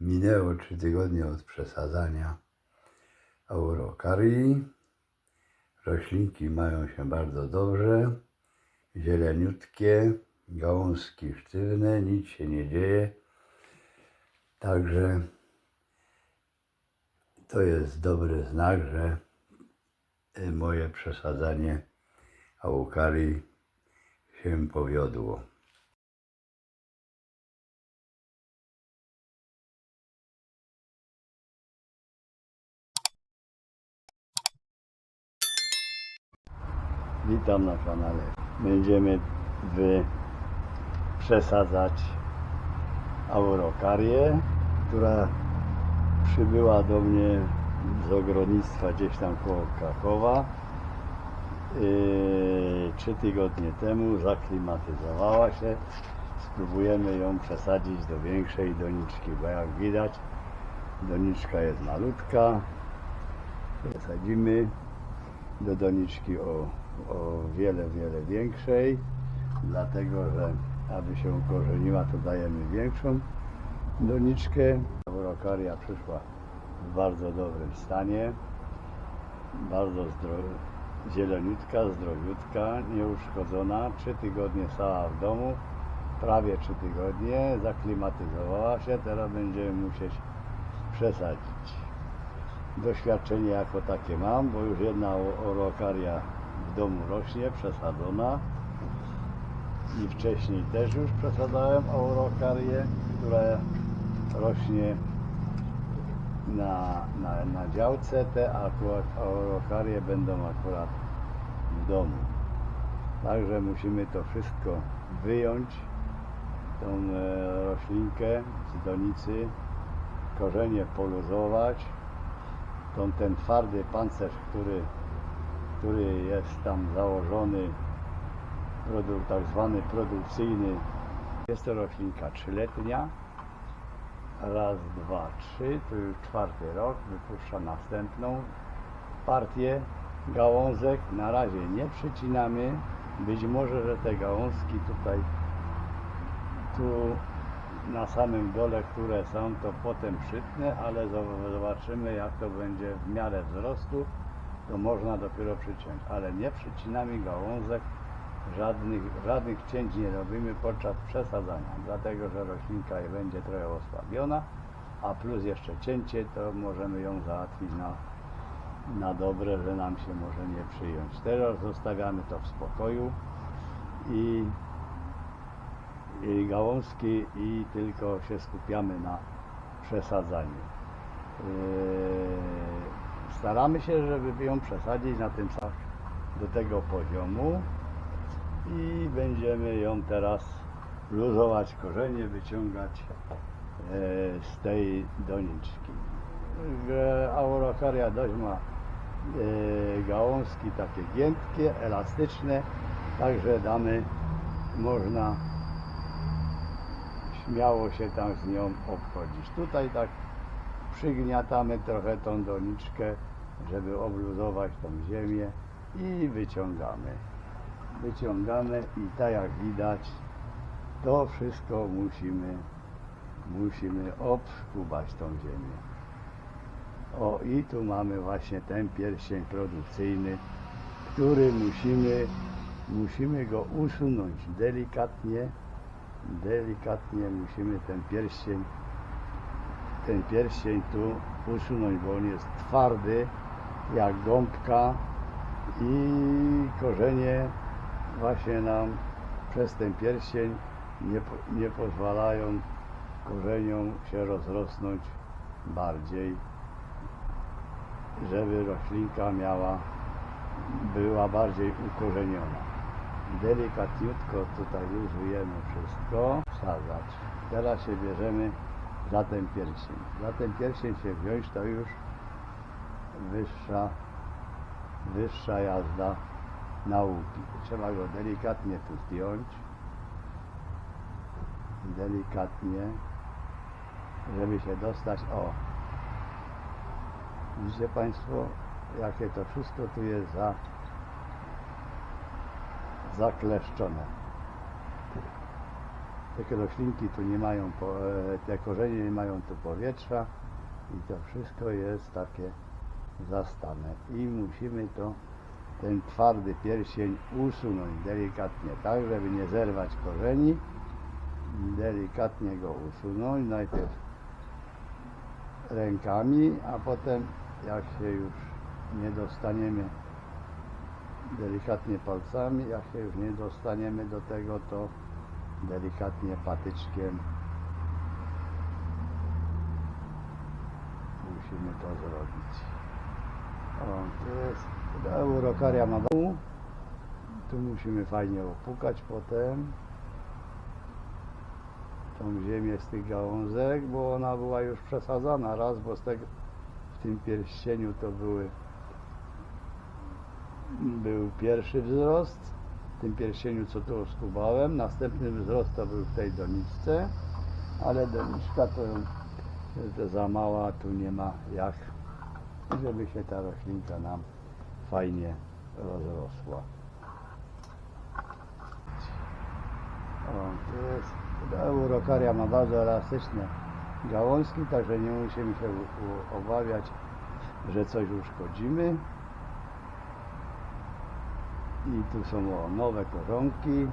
Minęło trzy tygodnie od przesadzania aurokarii. Roślinki mają się bardzo dobrze, zieleniutkie, gałązki sztywne, nic się nie dzieje. Także to jest dobry znak, że y, moje przesadzanie aukarii się powiodło. Witam na kanale. Będziemy wy przesadzać aurokarię, która przybyła do mnie z ogrodnictwa gdzieś tam koło Krakowa. Yy, Trzy tygodnie temu zaklimatyzowała się. Spróbujemy ją przesadzić do większej doniczki, bo jak widać doniczka jest malutka. Przesadzimy do doniczki o, o wiele, wiele większej, dlatego że aby się ukorzeniła, to dajemy większą doniczkę. Aurokaria przyszła w bardzo dobrym stanie, bardzo zdro- zieloniutka, zdrowiutka, nieuszkodzona, trzy tygodnie stała w domu, prawie trzy tygodnie, zaklimatyzowała się, teraz będziemy musieć przesadzić. Doświadczenie jako takie mam, bo już jedna orokaria domu rośnie, przesadzona i wcześniej też już przesadzałem orokarię, która rośnie na, na, na działce, te akurat orokarie będą akurat w domu. Także musimy to wszystko wyjąć, tą e, roślinkę z donicy, korzenie poluzować, tą, ten twardy pancerz, który, który jest tam założony, produ, tak zwany produkcyjny. Jest to roślinka trzyletnia. Raz, dwa, trzy, to już czwarty rok, wypuszcza następną partię gałązek. Na razie nie przycinamy. Być może, że te gałązki tutaj tu na samym dole, które są, to potem przytnę, ale zo- zobaczymy jak to będzie w miarę wzrostu, to można dopiero przyciąć, ale nie przycinamy gałązek, żadnych, żadnych cięć nie robimy podczas przesadzania, dlatego że roślinka będzie trochę osłabiona, a plus jeszcze cięcie, to możemy ją załatwić na, na dobre, że nam się może nie przyjąć. Teraz zostawiamy to w spokoju i i gałązki i tylko się skupiamy na przesadzaniu. Yy, Staramy się, żeby ją przesadzić na tym do tego poziomu i będziemy ją teraz luzować korzenie, wyciągać e, z tej doniczki. Aurokaria dość ma e, gałązki takie giętkie, elastyczne, także damy, można śmiało się tam z nią obchodzić. Tutaj tak przygniatamy trochę tą doniczkę, żeby obluzować tą ziemię i wyciągamy. Wyciągamy i tak jak widać, to wszystko musimy, musimy obskubać tą ziemię. O i tu mamy właśnie ten pierścień produkcyjny, który musimy, musimy go usunąć delikatnie, delikatnie musimy ten pierścień ten pierścień tu usunąć, bo on jest twardy jak gąbka i korzenie właśnie nam przez ten pierścień nie, nie pozwalają korzeniom się rozrosnąć bardziej, żeby roślinka miała, była bardziej ukorzeniona delikatniutko tutaj luzujemy wszystko, wsadzać. Teraz się bierzemy za ten pierścień. Za ten pierścień się wziąć to już wyższa, wyższa jazda nauki. Trzeba go delikatnie tu zdjąć. Delikatnie, żeby się dostać. O! Widzicie Państwo, jakie to wszystko tu jest za zakleszczone. Te roślinki tu nie mają, e, te korzenie nie mają tu powietrza i to wszystko jest takie zastane. I musimy to ten twardy pierścień usunąć delikatnie tak, żeby nie zerwać korzeni. Delikatnie go usunąć najpierw rękami, a potem jak się już nie dostaniemy delikatnie palcami, jak się już nie dostaniemy do tego, to delikatnie patyczkiem musimy to zrobić. O, to jest eurokaria ma. Tu musimy fajnie opukać potem tą ziemię z tych gałązek, bo ona była już przesadzana raz, bo z tego, w tym pierścieniu to były był pierwszy wzrost tym pierścieniu co tu oskubałem, następny wzrost to był w tej doniczce ale doniczka to, to za mała, tu nie ma jak żeby się ta roślinka nam fajnie rozrosła o, to jest ta eurokaria ma bardzo elastyczne gałązki, także nie musimy się obawiać, że coś uszkodzimy. I tu są o, nowe korzonki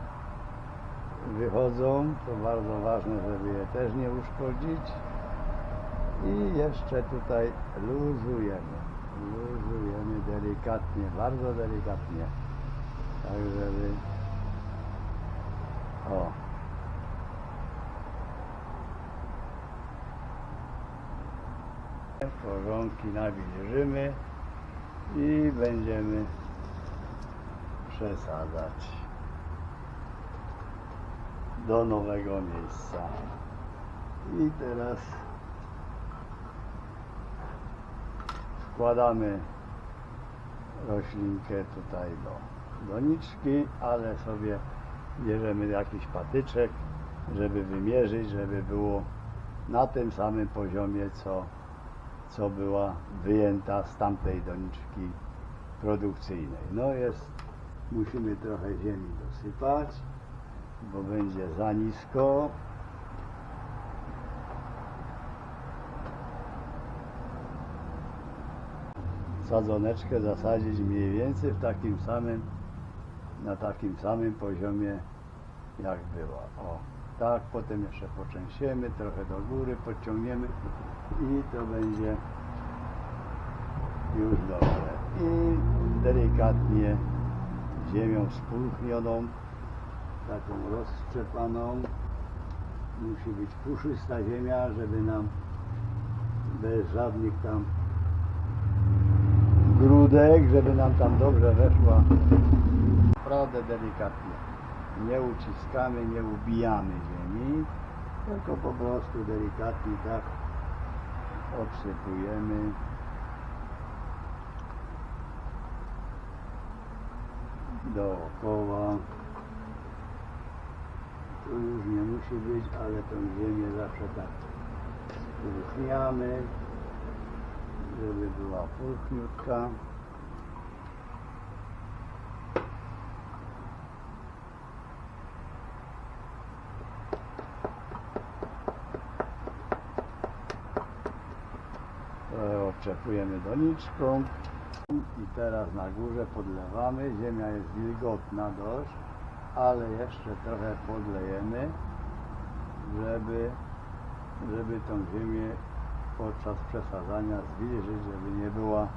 wychodzą, to bardzo ważne, żeby je też nie uszkodzić. I jeszcze tutaj luzujemy, luzujemy delikatnie, bardzo delikatnie, tak żeby o, korzonki nawilżymy i będziemy przesadzać do nowego miejsca. I teraz wkładamy roślinkę tutaj do doniczki, ale sobie bierzemy jakiś patyczek, żeby wymierzyć, żeby było na tym samym poziomie, co co była wyjęta z tamtej doniczki produkcyjnej. No jest, musimy trochę ziemi dosypać, bo będzie za nisko. Sadzoneczkę zasadzić mniej więcej w takim samym, na takim samym poziomie jak była. O, tak, potem jeszcze poczęsiemy, trochę do góry podciągniemy i to będzie już dobre. I delikatnie ziemią spulchnioną, taką rozszczepaną. Musi być puszysta ziemia, żeby nam bez żadnych tam grudek, żeby nam tam dobrze weszła. Naprawdę delikatnie. Nie uciskamy, nie ubijamy ziemi, tylko po prostu delikatnie tak obsypujemy. Dookoła. Tu już nie musi być, ale tą ziemię zawsze tak uruchmiamy, żeby była pulchniutka. Trochę obczepujemy doniczką i teraz na górze podlewamy. Ziemia jest wilgotna dość, ale jeszcze trochę podlejemy, żeby, żeby tą ziemię podczas przesadzania zwilżyć, żeby nie była,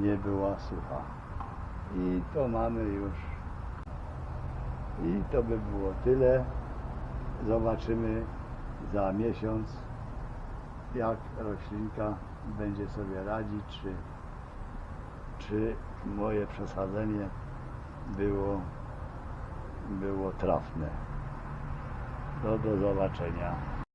nie była sucha. I to mamy już. I to by było tyle. Zobaczymy za miesiąc, jak roślinka będzie sobie radzić, czy, czy moje przesadzenie było, było trafne. No do zobaczenia.